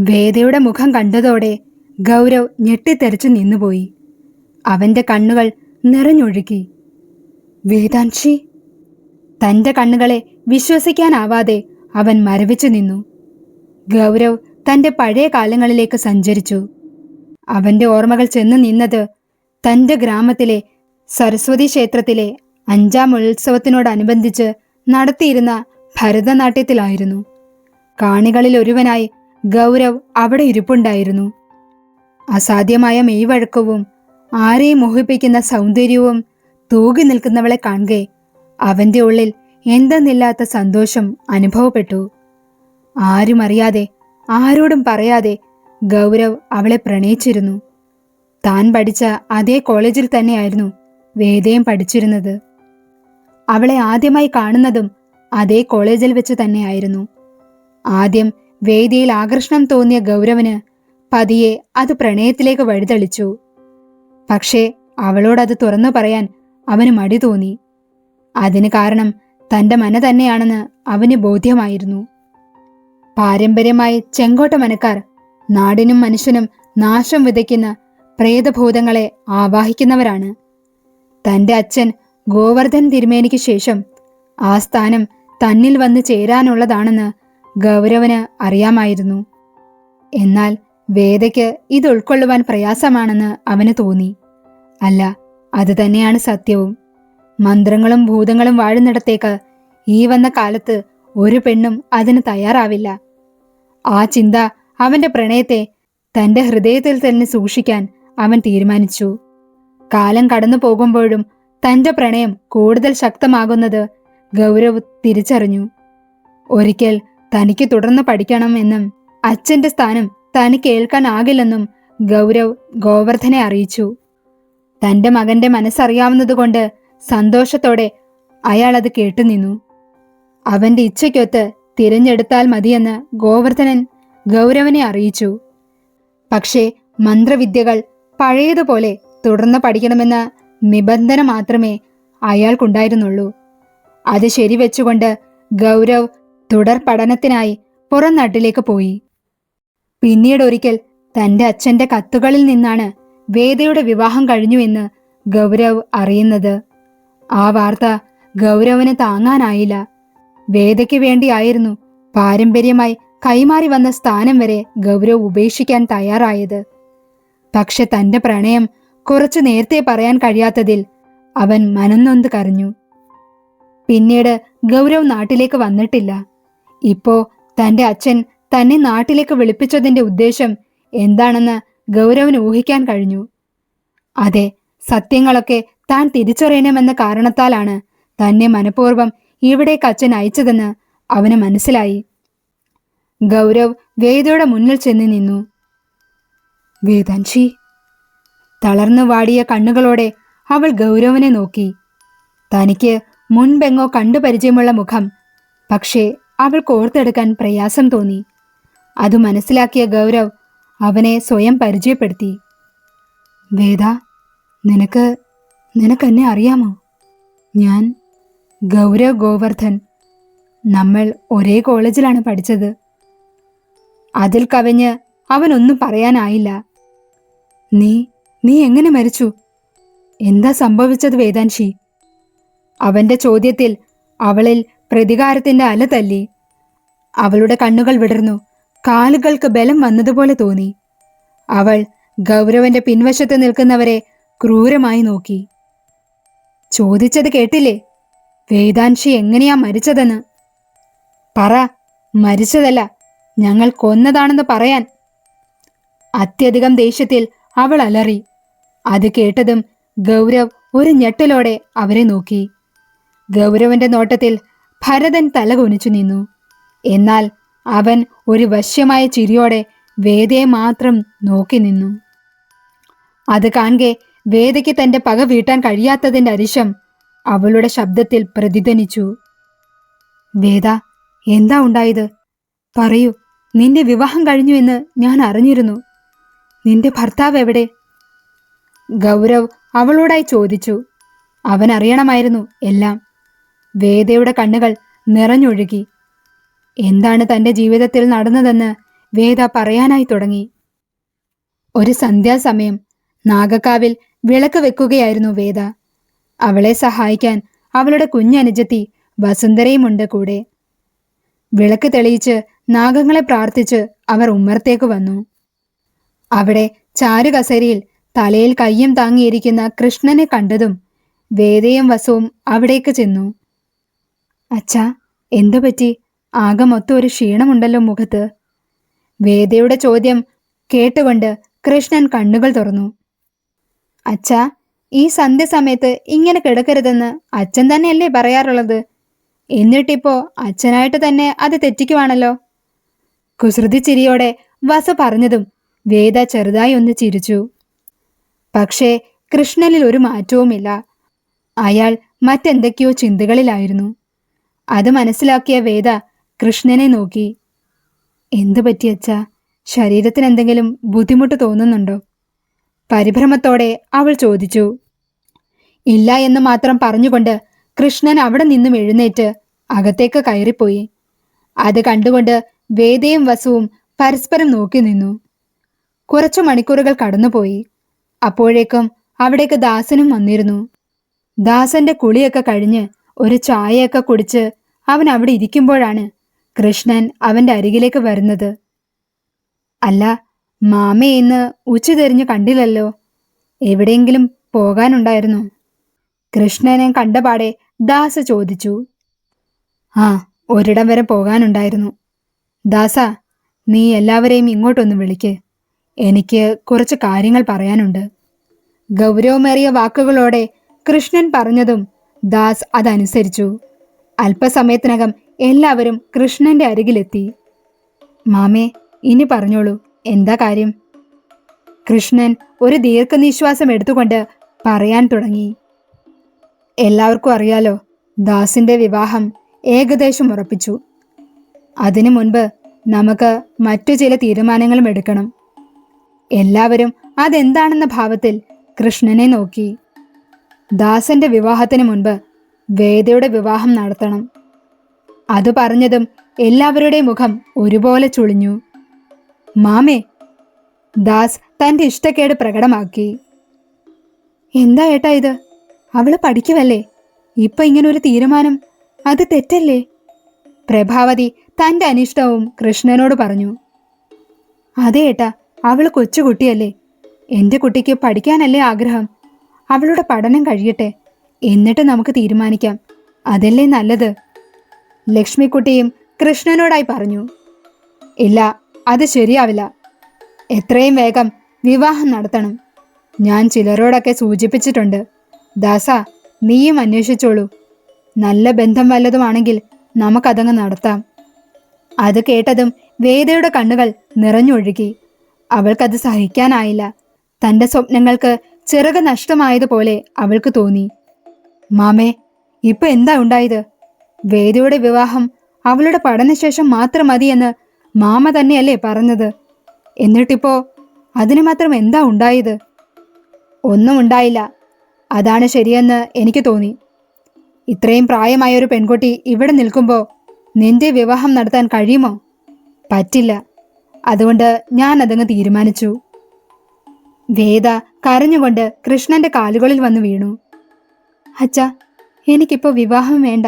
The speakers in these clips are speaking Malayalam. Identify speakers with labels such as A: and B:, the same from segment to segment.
A: വേദയുടെ മുഖം കണ്ടതോടെ ഗൗരവ് ഞെട്ടിത്തെറിച്ചു നിന്നുപോയി. അവന്റെ കണ്ണുകൾ നിറഞ്ഞൊഴുകി. വേദാൻഷി തന്റെ കണ്ണുകളെ വിശ്വസിക്കാനാവാതെ അവൻ മരവിച്ചു നിന്നു. ഗൗരവ് തന്റെ പഴയ കാലങ്ങളിലേക്ക് സഞ്ചരിച്ചു. അവന്റെ ഓർമ്മകൾ ചെന്നു നിന്നത് തന്റെ ഗ്രാമത്തിലെ സരസ്വതി ക്ഷേത്രത്തിലെ അഞ്ചാം ഉത്സവത്തിനോടനുബന്ധിച്ച് നടത്തിയിരുന്ന ഭരതനാട്യത്തിലായിരുന്നു. കാണികളിൽ ഒരുവനായി ഗൗരവ് അവിടെ ഇരിപ്പുണ്ടായിരുന്നു. അസാധ്യമായ മെയ്വഴക്കവും ആരെയും മോഹിപ്പിക്കുന്ന സൗന്ദര്യവും തൂകി നിൽക്കുന്നവളെ കാണുകെ അവന്റെ ഉള്ളിൽ എന്തെന്നില്ലാത്ത സന്തോഷം അനുഭവപ്പെട്ടു. ആരും അറിയാതെ ആരോടും പറയാതെ ഗൗരവ് അവളെ പ്രണയിച്ചിരുന്നു. താൻ പഠിച്ച അതേ കോളേജിൽ തന്നെയായിരുന്നു വേദയും പഠിച്ചിരുന്നത്. അവളെ ആദ്യമായി കാണുന്നതും അതേ കോളേജിൽ വെച്ച് തന്നെയായിരുന്നു. ആദ്യം വേദിയിൽ ആകർഷണം തോന്നിയ ഗൗരവന് പതിയെ അത് പ്രണയത്തിലേക്ക് വഴിതെളിച്ചു. പക്ഷേ അവളോടത് തുറന്നു പറയാൻ അവന് മടി തോന്നി. അതിന് കാരണം തന്റെ മന തന്നെയാണെന്ന് അവന് ബോധ്യമായിരുന്നു. പാരമ്പര്യമായി ചെങ്കോട്ട മനക്കാർ നാടിനും മനുഷ്യനും നാശം വിതയ്ക്കുന്ന പ്രേതഭൂതങ്ങളെ ആവാഹിക്കുന്നവരാണ്. തന്റെ അച്ഛൻ ഗോവർദ്ധൻ തിരുമേനിക്ക് ശേഷം ആ സ്ഥാനം തന്നിൽ വന്ന് ചേരാനുള്ളതാണെന്ന് ഗൗരവന് അറിയാമായിരുന്നു. എന്നാൽ വേദയ്ക്ക് ഇത് ഉൾക്കൊള്ളുവാൻ പ്രയാസമാണെന്ന് അവന് തോന്നി. അല്ല അത് തന്നെയാണ് സത്യവും. മന്ത്രങ്ങളും ഭൂതങ്ങളും വാഴുന്നിടത്തേക്ക് ഈ വന്ന കാലത്ത് ഒരു പെണ്ണും അതിന് തയ്യാറാവില്ല. ആ ചിന്ത അവന്റെ പ്രണയത്തെ തന്റെ ഹൃദയത്തിൽ തന്നെ സൂക്ഷിക്കാൻ അവൻ തീരുമാനിച്ചു. കാലം കടന്നു പോകുമ്പോഴും തന്റെ പ്രണയം കൂടുതൽ ശക്തമാകുന്നത് ഗൗരവ് തിരിച്ചറിഞ്ഞു. ഒരിക്കൽ തനിക്ക് തുടർന്ന് പഠിക്കണമെന്നും അച്ഛന്റെ സ്ഥാനം തനിക്ക് ഏൽക്കാനാകില്ലെന്നും ഗൗരവ് ഗോവർദ്ധനെ അറിയിച്ചു. തന്റെ മകന്റെ മനസ്സറിയാവുന്നതുകൊണ്ട് സന്തോഷത്തോടെ അയാൾ അത് കേട്ടുനിന്നു അവന്റെ ഇച്ഛയ്ക്കൊത്ത് തിരഞ്ഞെടുത്താൽ മതിയെന്ന് ഗോവർദ്ധനൻ ഗൗരവനെ അറിയിച്ചു. പക്ഷേ മന്ത്രവിദ്യകൾ പഴയതുപോലെ തുടർന്ന് പഠിക്കണമെന്ന നിബന്ധന മാത്രമേ അയാൾക്കുണ്ടായിരുന്നുള്ളൂ. അത് ശരിവെച്ചുകൊണ്ട് ഗൗരവ് തുടർ പഠനത്തിനായി പുറം നാട്ടിലേക്ക് പോയി. പിന്നീട് ഒരിക്കൽ തന്റെ അച്ഛന്റെ കത്തുകളിൽ നിന്നാണ് വേദയുടെ വിവാഹം കഴിഞ്ഞു എന്ന് ഗൗരവ് അറിയുന്നത്. ആ വാർത്ത ഗൗരവന് താങ്ങാനായില്ല. വേദയ്ക്ക് വേണ്ടിയായിരുന്നു പാരമ്പര്യമായി കൈമാറി വന്ന സ്ഥാനം വരെ ഗൗരവ് ഉപേക്ഷിക്കാൻ തയ്യാറായത്. പക്ഷെ തന്റെ പ്രണയം കുറച്ചു നേരത്തെ പറയാൻ കഴിയാത്തതിൽ അവൻ മനന്നൊന്ത് കരഞ്ഞു. പിന്നീട് ഗൗരവ് നാട്ടിലേക്ക് വന്നിട്ടില്ല. ഇപ്പോ തന്റെ അച്ഛൻ തന്നെ നാട്ടിലേക്ക് വിളിപ്പിച്ചതിന്റെ ഉദ്ദേശം എന്താണെന്ന് ഗൗരവന് ഊഹിക്കാൻ കഴിഞ്ഞു. അതെ സത്യങ്ങളൊക്കെ താൻ തിരിച്ചറിയണമെന്ന കാരണത്താലാണ് തന്നെ മനഃപൂർവം ഇവിടേക്ക് അച്ഛൻ അയച്ചതെന്ന് അവന് മനസ്സിലായി. ഗൗരവ് വേദയുടെ മുന്നിൽ ചെന്ന് നിന്നു. വേദാൻഷി തളർന്നു വാടിയ കണ്ണുകളോടെ അവൾ ഗൗരവനെ നോക്കി. തനിക്ക് മുൻപെങ്ങോ കണ്ടു പരിചയമുള്ള മുഖം പക്ഷേ അവൾ കോർത്തെടുക്കാൻ പ്രയാസം തോന്നി. അത് മനസ്സിലാക്കിയ ഗൗരവ് അവനെ സ്വയം പരിചയപ്പെടുത്തി. വേദ നിനക്ക് നിനക്കെന്നെ അറിയാമോ? ഞാൻ ഗൗരവ് ഗോവർദ്ധൻ. നമ്മൾ ഒരേ കോളേജിലാണ് പഠിച്ചത്. അതിൽ കവിഞ്ഞ് അവനൊന്നും പറയാനായില്ല. നീ നീ എങ്ങനെ മരിച്ചു? എന്താ സംഭവിച്ചത് വേദാൻഷി? അവന്റെ ചോദ്യത്തിൽ അവളിൽ പ്രതികാരത്തിന്റെ അല തല്ലി. അവളുടെ കണ്ണുകൾ വിടർന്നു. കാലുകൾക്ക് ബലം വന്നതുപോലെ തോന്നി. അവൾ ഗൗരവന്റെ പിൻവശത്ത് നിൽക്കുന്നവരെ ക്രൂരമായി നോക്കി. ചോദിച്ചത് കേട്ടില്ലേ? വേദാൻഷി എങ്ങനെയാ മരിച്ചതെന്ന്? പറ മരിച്ചതല്ല. ഞങ്ങൾ കൊന്നതാണെന്ന് പറയാൻ. അത്യധികം ദേഷ്യത്തിൽ അവൾ അലറി. അത് കേട്ടതും ഗൗരവ് ഒരു ഞെട്ടലോടെ അവരെ നോക്കി. ഗൗരവന്റെ നോട്ടത്തിൽ ഭരതൻ തല കുനിച്ചു നിന്നു. എന്നാൽ അവൻ ഒരു വശ്യമായ ചിരിയോടെ വേദയെ മാത്രം നോക്കി നിന്നു. അത് കാണെ വേദയ്ക്ക് തന്റെ പക വീട്ടാൻ കഴിയാത്തതിന്റെ അരിശം അവളുടെ ശബ്ദത്തിൽ പ്രതിധ്വനിച്ചു. വേദ എന്താ ഉണ്ടായത്? പറയൂ നിന്റെ വിവാഹം കഴിഞ്ഞു എന്ന് ഞാൻ അറിഞ്ഞിരുന്നു. നിന്റെ ഭർത്താവ് എവിടെ? ഗൗരവ് അവളോടായി ചോദിച്ചു. അവൻ അറിയണമായിരുന്നു എല്ലാം. വേദയുടെ കണ്ണുകൾ നിറഞ്ഞൊഴുകി. എന്താണ് തന്റെ ജീവിതത്തിൽ നടന്നതെന്ന് വേദ പറയാനായി തുടങ്ങി. ഒരു സന്ധ്യാസമയം നാഗക്കാവിൽ വിളക്ക് വെക്കുകയായിരുന്നു വേദ. അവളെ സഹായിക്കാൻ അവളുടെ കുഞ്ഞനുജത്തി വസുന്ധരയുമുണ്ട് കൂടെ. വിളക്ക് തെളിയിച്ച് നാഗങ്ങളെ പ്രാർത്ഥിച്ച് അവർ ഉമ്മറത്തേക്ക് വന്നു. അവിടെ ചാരുകസരിയിൽ തലയിൽ കയ്യും താങ്ങിയിരിക്കുന്ന കൃഷ്ണനെ കണ്ടതും വേദയും വസുവും അവിടേക്ക് ചെന്നു. അച്ഛാ എന്തു പറ്റി? ആകെ മൊത്തം ഒരു ക്ഷീണമുണ്ടല്ലോ മുഖത്ത്. വേദയുടെ ചോദ്യം കേട്ടുകൊണ്ട് കൃഷ്ണൻ കണ്ണുകൾ തുറന്നു. അച്ഛാ ഈ സന്ധ്യസമയത്ത് ഇങ്ങനെ കിടക്കരുതെന്ന് അച്ഛൻ തന്നെയല്ലേ പറയാറുള്ളത്? എന്നിട്ടിപ്പോ അച്ഛനായിട്ട് തന്നെ അത് തെറ്റിക്കുവാണല്ലോ? കുസൃതി ചിരിയോടെ വസു പറഞ്ഞതും വേദ ചെറുതായി ഒന്ന് ചിരിച്ചു. പക്ഷേ കൃഷ്ണനിൽ ഒരു മാറ്റവുമില്ല. അയാൾ മറ്റെന്തൊക്കെയോ ചിന്തകളിലായിരുന്നു. അത് മനസ്സിലാക്കിയ വേദ കൃഷ്ണനെ നോക്കി. എന്തു പറ്റിയച്ച ശരീരത്തിന് എന്തെങ്കിലും ബുദ്ധിമുട്ട് തോന്നുന്നുണ്ടോ? പരിഭ്രമത്തോടെ അവൾ ചോദിച്ചു. ഇല്ല എന്ന് മാത്രം പറഞ്ഞുകൊണ്ട് കൃഷ്ണൻ അവിടെ നിന്നും എഴുന്നേറ്റ് അകത്തേക്ക് കയറിപ്പോയി. അത് കണ്ടുകൊണ്ട് വേദയും വസുവും പരസ്പരം നോക്കി നിന്നു. കുറച്ചു മണിക്കൂറുകൾ കടന്നുപോയി. അപ്പോഴേക്കും അവിടേക്ക് ദാസനും വന്നിരുന്നു. ദാസന്റെ കുളിയൊക്കെ കഴിഞ്ഞ് ഒരു ചായയൊക്കെ കുടിച്ച് അവൻ അവിടെ ഇരിക്കുമ്പോഴാണ് കൃഷ്ണൻ അവന്റെ അരികിലേക്ക് വരുന്നത്. അല്ല മാമ ഇന്ന് ഉച്ച തിരിഞ്ഞു കണ്ടില്ലല്ലോ. എവിടെയെങ്കിലും പോകാനുണ്ടായിരുന്നു. കൃഷ്ണനെ കണ്ടപാടെ ദാസ ചോദിച്ചു. ആ ഒരിടം വരെ പോകാനുണ്ടായിരുന്നു. ദാസ നീ എല്ലാവരെയും ഇങ്ങോട്ടൊന്ന് വിളിക്ക്. എനിക്ക് കുറച്ച് കാര്യങ്ങൾ പറയാനുണ്ട്. ഗൗരവമേറിയ വാക്കുകളോടെ കൃഷ്ണൻ പറഞ്ഞതും ദാസ് അതനുസരിച്ചു. അല്പസമയത്തിനകം എല്ലാവരും കൃഷ്ണന്റെ അരികിലെത്തി. മാമേ ഇനി പറഞ്ഞോളൂ. എന്താ കാര്യം? കൃഷ്ണൻ ഒരു ദീർഘനിശ്വാസം എടുത്തുകൊണ്ട് പറയാൻ തുടങ്ങി. എല്ലാവർക്കും അറിയാലോ ദാസിന്റെ വിവാഹം ഏകദേശം ഉറപ്പിച്ചു. അതിനു മുൻപ് നമുക്ക് മറ്റു ചില തീരുമാനങ്ങളും എടുക്കണം. എല്ലാവരും അതെന്താണെന്ന ഭാവത്തിൽ കൃഷ്ണനെ നോക്കി. ദാസന്റെ വിവാഹത്തിന് മുൻപ് വേദയുടെ വിവാഹം നടത്തണം. അത് പറഞ്ഞതും എല്ലാവരുടെയും മുഖം ഒരുപോലെ ചുളിഞ്ഞു. മാമേ ദാസ് തന്റെ ഇഷ്ടക്കേട് പ്രകടമാക്കി. എന്താ ഏട്ടാ ഇത്? അവൾ പഠിക്കുവല്ലേ? ഇപ്പൊ ഒരു തീരുമാനം അത് തെറ്റല്ലേ? പ്രഭാവതി തന്റെ അനിഷ്ടവും കൃഷ്ണനോട് പറഞ്ഞു. അതെ ഏട്ടാ അവൾ കൊച്ചുകുട്ടിയല്ലേ. എന്റെ കുട്ടിക്ക് പഠിക്കാനല്ലേ ആഗ്രഹം. അവളുടെ പഠനം കഴിയട്ടെ. എന്നിട്ട് നമുക്ക് തീരുമാനിക്കാം. അതല്ലേ നല്ലത്? ലക്ഷ്മിക്കുട്ടിയും കൃഷ്ണനോടായി പറഞ്ഞു. ഇല്ല അത് ശരിയാവില്ല. എത്രയും വേഗം വിവാഹം നടത്തണം. ഞാൻ ചിലരോടൊക്കെ സൂചിപ്പിച്ചിട്ടുണ്ട്. ദാസ നീയും അന്വേഷിച്ചോളൂ. നല്ല ബന്ധം വല്ലതുമാണെങ്കിൽ നമുക്കതങ്ങ് നടത്താം. അത് കേട്ടതും വേദയുടെ കണ്ണുകൾ നിറഞ്ഞൊഴുകി. അവൾക്കത് സഹിക്കാനായില്ല. തന്റെ സ്വപ്നങ്ങൾക്ക് ചിറക് നഷ്ടമായതുപോലെ അവൾക്ക് തോന്നി. മാമേ ഇപ്പൊ എന്താ ഉണ്ടായത്? വേദയുടെ വിവാഹം അവളുടെ പഠനശേഷം മാത്രം മതിയെന്ന് മാമ തന്നെയല്ലേ പറഞ്ഞത്. എന്നിട്ടിപ്പോ അതിന് മാത്രം എന്താ ഉണ്ടായത്? ഒന്നും ഉണ്ടായില്ല. അതാണ് ശരിയെന്ന് എനിക്ക് തോന്നി. ഇത്രയും പ്രായമായ ഒരു പെൺകുട്ടി ഇവിടെ നിൽക്കുമ്പോൾ നിന്റെ വിവാഹം നടത്താൻ കഴിയുമോ? പറ്റില്ല. അതുകൊണ്ട് ഞാൻ അതങ്ങ് തീരുമാനിച്ചു. വേദ കരഞ്ഞുകൊണ്ട് കൃഷ്ണന്റെ കാലുകളിൽ വന്ന് വീണു. അച്ഛ എനിക്കിപ്പോൾ വിവാഹം വേണ്ട.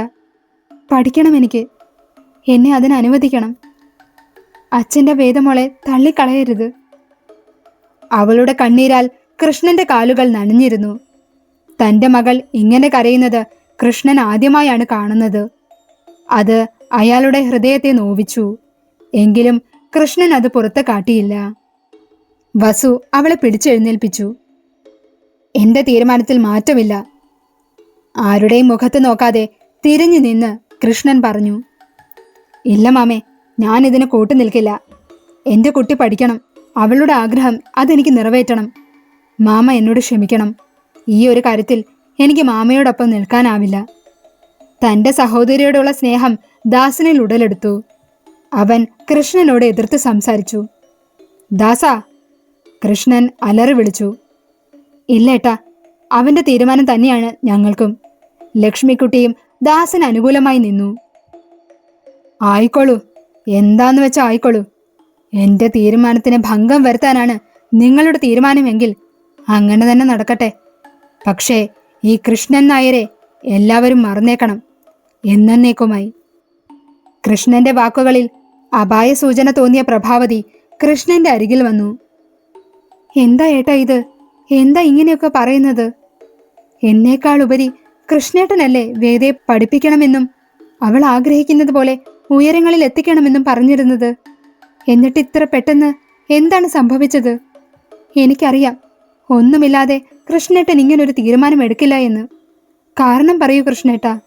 A: പഠിക്കണം എനിക്ക്. എന്നെ അതിന് അനുവദിക്കണം അച്ഛന്റെ വേദമോളെ തള്ളിക്കളയരുത്. അവളുടെ കണ്ണീരാൽ കൃഷ്ണന്റെ കാലുകൾ നനഞ്ഞിരുന്നു. തന്റെ മകൾ ഇങ്ങനെ കരയുന്നത് കൃഷ്ണൻ ആദ്യമായാണ് കാണുന്നത്. അത് അയാളുടെ ഹൃദയത്തെ നോവിച്ചു. എങ്കിലും കൃഷ്ണൻ അത് പുറത്ത് കാട്ടിയില്ല. വസു അവളെ പിടിച്ചെഴുന്നേൽപ്പിച്ചു. എന്റെ തീരുമാനത്തിൽ മാറ്റമില്ല. ആരുടെയും മുഖത്ത് നോക്കാതെ തിരിഞ്ഞു നിന്ന് കൃഷ്ണൻ പറഞ്ഞു ഇല്ല മാമേ ഞാൻ ഇതിന് കൂട്ടു നിൽക്കില്ല. എന്റെ കുട്ടി പഠിക്കണം. അവളുടെ ആഗ്രഹം അതെനിക്ക് നിറവേറ്റണം. മാമ എന്നോട് ക്ഷമിക്കണം. ഈ ഒരു കാര്യത്തിൽ എനിക്ക് മാമയോടൊപ്പം നിൽക്കാനാവില്ല. തന്റെ സഹോദരിയോടുള്ള സ്നേഹം ദാസനിൽ ഉടലെടുത്തു. അവൻ കൃഷ്ണനോട് എതിർത്ത് സംസാരിച്ചു. ദാസ കൃഷ്ണൻ അലറി വിളിച്ചു. ഇല്ലേട്ടാ അവന്റെ തീരുമാനം തന്നെയാണ് ഞങ്ങൾക്കും. ലക്ഷ്മിക്കുട്ടിയും ദാസന് അനുകൂലമായി നിന്നു. ആയിക്കോളൂ എന്താന്ന് വെച്ചാ ആയിക്കോളൂ. എന്റെ തീരുമാനത്തിന് ഭംഗം വരുത്താനാണ് നിങ്ങളുടെ തീരുമാനമെങ്കിൽ അങ്ങനെ തന്നെ നടക്കട്ടെ. പക്ഷേ ഈ കൃഷ്ണൻ നായരെ എല്ലാവരും മറന്നേക്കണം. എന്നേക്കുമായി കൃഷ്ണന്റെ വാക്കുകളിൽ അപായ സൂചന തോന്നിയ പ്രഭാവതി കൃഷ്ണന്റെ അരികിൽ വന്നു. എന്താ ഏട്ടാ ഇത്? എന്താ ഇങ്ങനെയൊക്കെ പറയുന്നത്? എന്നേക്കാൾ ഉപരി കൃഷ്ണേട്ടനല്ലേ വേദയെ പഠിപ്പിക്കണമെന്നും അവൾ ആഗ്രഹിക്കുന്നത് പോലെ ഉയരങ്ങളിൽ എത്തിക്കണമെന്നും പറഞ്ഞിരുന്നത്? എന്നിട്ട് ഇത്ര പെട്ടെന്ന് എന്താണ് സംഭവിച്ചത്? എനിക്കറിയാം. ഒന്നുമില്ലാതെ കൃഷ്ണേട്ടൻ ഇങ്ങനൊരു തീരുമാനം എടുക്കില്ല എന്ന്. കാരണം പറയൂ കൃഷ്ണേട്ട.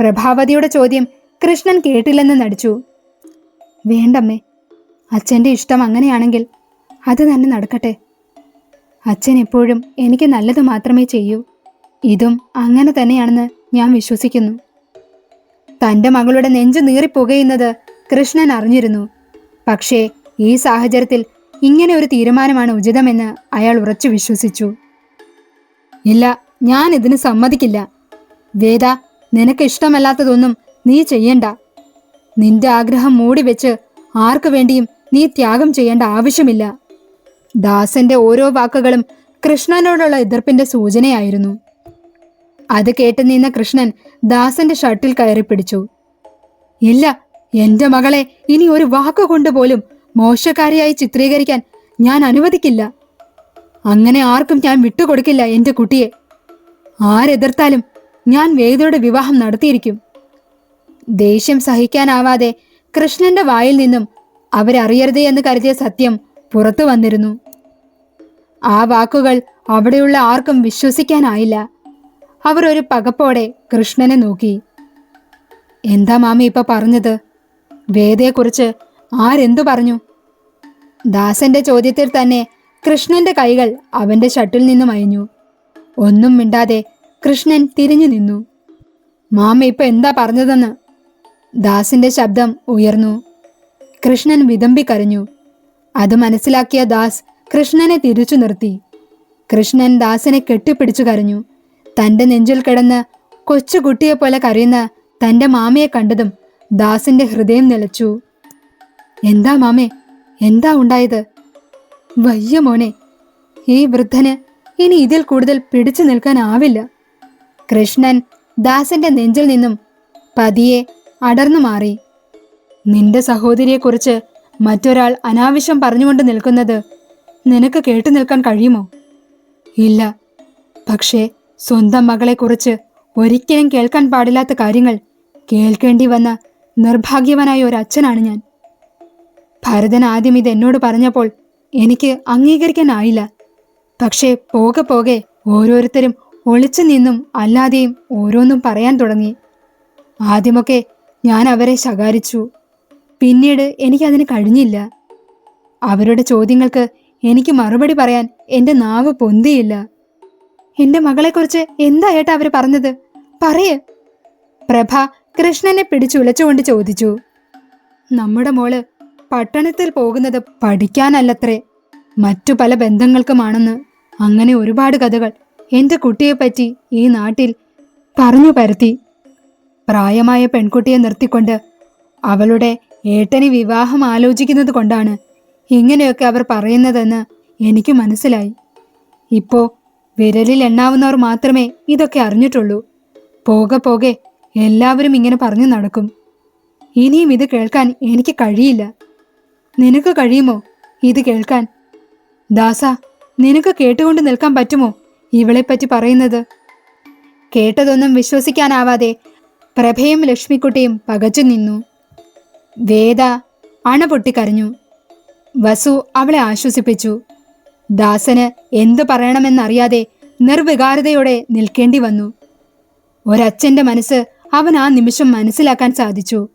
A: പ്രഭാവതിയുടെ ചോദ്യം കൃഷ്ണൻ കേട്ടില്ലെന്ന് നടിച്ചു. വേണ്ടമ്മേ അച്ഛന്റെ ഇഷ്ടം അങ്ങനെയാണെങ്കിൽ അത് തന്നെ നടക്കട്ടെ. അച്ഛൻ എപ്പോഴും എനിക്ക് നല്ലത് മാത്രമേ ചെയ്യൂ. ഇതും അങ്ങനെ തന്നെയാണെന്ന് ഞാൻ വിശ്വസിക്കുന്നു. തന്റെ മകളുടെ നെഞ്ചു നീറിപ്പുകയുന്നത് കൃഷ്ണൻ അറിഞ്ഞിരുന്നു. പക്ഷേ ഈ സാഹചര്യത്തിൽ ഇങ്ങനെ ഒരു തീരുമാനമാണ് ഉചിതമെന്ന് അയാൾ ഉറച്ചു വിശ്വസിച്ചു. ഇല്ല ഞാൻ ഇതിന് സമ്മതിക്കില്ല. വേദ നിനക്ക് ഇഷ്ടമല്ലാത്തതൊന്നും നീ ചെയ്യണ്ട. നിന്റെ ആഗ്രഹം മൂടി വെച്ച് ആർക്കു വേണ്ടിയും നീ ത്യാഗം ചെയ്യേണ്ട ആവശ്യമില്ല. ദാസന്റെ ഓരോ വാക്കുകളും കൃഷ്ണനോടുള്ള എതിർപ്പിന്റെ സൂചനയായിരുന്നു. അത് കേട്ട് നിന്ന കൃഷ്ണൻ ദാസന്റെ ഷർട്ടിൽ കയറി പിടിച്ചു. ഇല്ല എന്റെ മകളെ ഇനി ഒരു വാക്കുകൊണ്ട് പോലും മോശക്കാരിയായി ചിത്രീകരിക്കാൻ ഞാൻ അനുവദിക്കില്ല. അങ്ങനെ ആർക്കും ഞാൻ വിട്ടുകൊടുക്കില്ല എന്റെ കുട്ടിയെ. ആരെതിർത്താലും ഞാൻ വേദയുടെ വിവാഹം നടത്തിയിരിക്കും. ദേഷ്യം സഹിക്കാനാവാതെ കൃഷ്ണന്റെ വായിൽ നിന്നും അവരറിയരുത് എന്ന് കരുതിയ സത്യം പുറത്തു വന്നിരുന്നു. ആ വാക്കുകൾ അവിടെയുള്ള ആർക്കും വിശ്വസിക്കാനായില്ല. അവർ ഒരു പകപ്പോടെ കൃഷ്ണനെ നോക്കി. എന്താ മാമി ഇപ്പൊ പറഞ്ഞത്? വേദയെക്കുറിച്ച് ആരെന്തു പറഞ്ഞു? ദാസന്റെ ചോദ്യത്തിൽ തന്നെ കൃഷ്ണന്റെ കൈകൾ അവന്റെ ഷട്ടിൽ നിന്നും അയഞ്ഞു. ഒന്നും മിണ്ടാതെ കൃഷ്ണൻ തിരിഞ്ഞു നിന്നു. മാമ ഇപ്പൊ എന്താ പറഞ്ഞതെന്ന് ദാസിന്റെ ശബ്ദം ഉയർന്നു. കൃഷ്ണൻ വിതമ്പി കരഞ്ഞു. അത് മനസ്സിലാക്കിയ ദാസ് കൃഷ്ണനെ തിരിച്ചു നിർത്തി. കൃഷ്ണൻ ദാസിനെ കെട്ടിപ്പിടിച്ചു കരഞ്ഞു. തന്റെ നെഞ്ചിൽ കിടന്ന് കൊച്ചുകുട്ടിയെ പോലെ കരയുന്ന തന്റെ മാമയെ കണ്ടതും ദാസിന്റെ ഹൃദയം നിലച്ചു. എന്താ മാമേ എന്താ ഉണ്ടായത്? വയ്യ മോനെ ഈ വൃദ്ധന് ഇനി ഇതിൽ കൂടുതൽ പിടിച്ചു നിൽക്കാനാവില്ല. കൃഷ്ണൻ ദാസന്റെ നെഞ്ചിൽ നിന്നും പതിയെ അടർന്നു മാറി. നിന്റെ സഹോദരിയെക്കുറിച്ച് മറ്റൊരാൾ അനാവശ്യം പറഞ്ഞുകൊണ്ട് നിൽക്കുന്നത് നിനക്ക് കേട്ടു നിൽക്കാൻ കഴിയുമോ? ഇല്ല പക്ഷേ സ്വന്തം മകളെക്കുറിച്ച് ഒരിക്കലും കേൾക്കാൻ പാടില്ലാത്ത കാര്യങ്ങൾ കേൾക്കേണ്ടി വന്ന നിർഭാഗ്യവനായ ഒരു അച്ഛനാണ് ഞാൻ. ഭരതൻ ആദ്യം ഇത് എന്നോട് പറഞ്ഞപ്പോൾ എനിക്ക് അംഗീകരിക്കാനായില്ല. പക്ഷേ പോകെ പോകെ ഓരോരുത്തരും ഒളിച്ചു നിന്നും അല്ലാതെയും ഓരോന്നും പറയാൻ തുടങ്ങി. ആദ്യമൊക്കെ ഞാൻ അവരെ ശകാരിച്ചു. പിന്നീട് എനിക്കതിന് കഴിഞ്ഞില്ല. അവരുടെ ചോദ്യങ്ങൾക്ക് എനിക്ക് മറുപടി പറയാൻ എന്റെ നാവ് പൊന്തിയില്ല. എന്റെ മകളെക്കുറിച്ച് എന്താ ഏട്ടാ അവർ പറഞ്ഞത്? പറയ്. പ്രഭ കൃഷ്ണനെ പിടിച്ചുലച്ചുകൊണ്ട് ചോദിച്ചു. നമ്മുടെ മോൾ പട്ടണത്തിൽ പോകുന്നത് പഠിക്കാനല്ലത്രേ. മറ്റു പല ബന്ധങ്ങൾക്കുമാണെന്ന് അങ്ങനെ ഒരുപാട് കഥകൾ എന്റെ കുട്ടിയെപ്പറ്റി ഈ നാട്ടിൽ പറഞ്ഞു പരത്തി. പ്രായമായ പെൺകുട്ടിയെ നിർത്തിക്കൊണ്ട് അവളുടെ ഏട്ടന് വിവാഹം ആലോചിക്കുന്നത് കൊണ്ടാണ് ഇങ്ങനെയൊക്കെ അവർ പറയുന്നതെന്ന് എനിക്ക് മനസ്സിലായി. ഇപ്പോ വിരലിൽ എണ്ണാവുന്നവർ മാത്രമേ ഇതൊക്കെ അറിഞ്ഞിട്ടുള്ളൂ. പോകെ പോകെ എല്ലാവരും ഇങ്ങനെ പറഞ്ഞു നടക്കും. ഇനിയും ഇത് കേൾക്കാൻ എനിക്ക് കഴിയില്ല. നിനക്ക് കഴിയുമോ? ഇത് കേൾക്കാൻ. ദാസ നിനക്ക് കേട്ടുകൊണ്ട് നിൽക്കാൻ പറ്റുമോ ഇവളെപ്പറ്റി പറയുന്നത്? കേട്ടതൊന്നും വിശ്വസിക്കാനാവാതെ പ്രഭയും ലക്ഷ്മിക്കുട്ടിയും പകച്ചു നിന്നു. വേദ അണ പൊട്ടിക്കരഞ്ഞു വസു അവളെ ആശ്വസിപ്പിച്ചു. ദാസന് എന്തു പറയണമെന്നറിയാതെ നിർവികാരതയോടെ നിൽക്കേണ്ടി വന്നു. ഒരച്ഛന്റെ മനസ്സ് അവൻ ആ നിമിഷം മനസ്സിലാക്കാൻ സാധിച്ചു.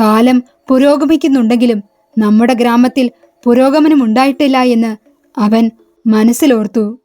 A: കാലം പുരോഗമിക്കുന്നുണ്ടെങ്കിലും നമ്മുടെ ഗ്രാമത്തിൽ പുരോഗമനം ഉണ്ടായിട്ടില്ല എന്ന് അവൻ മനസ്സിലോർത്തു.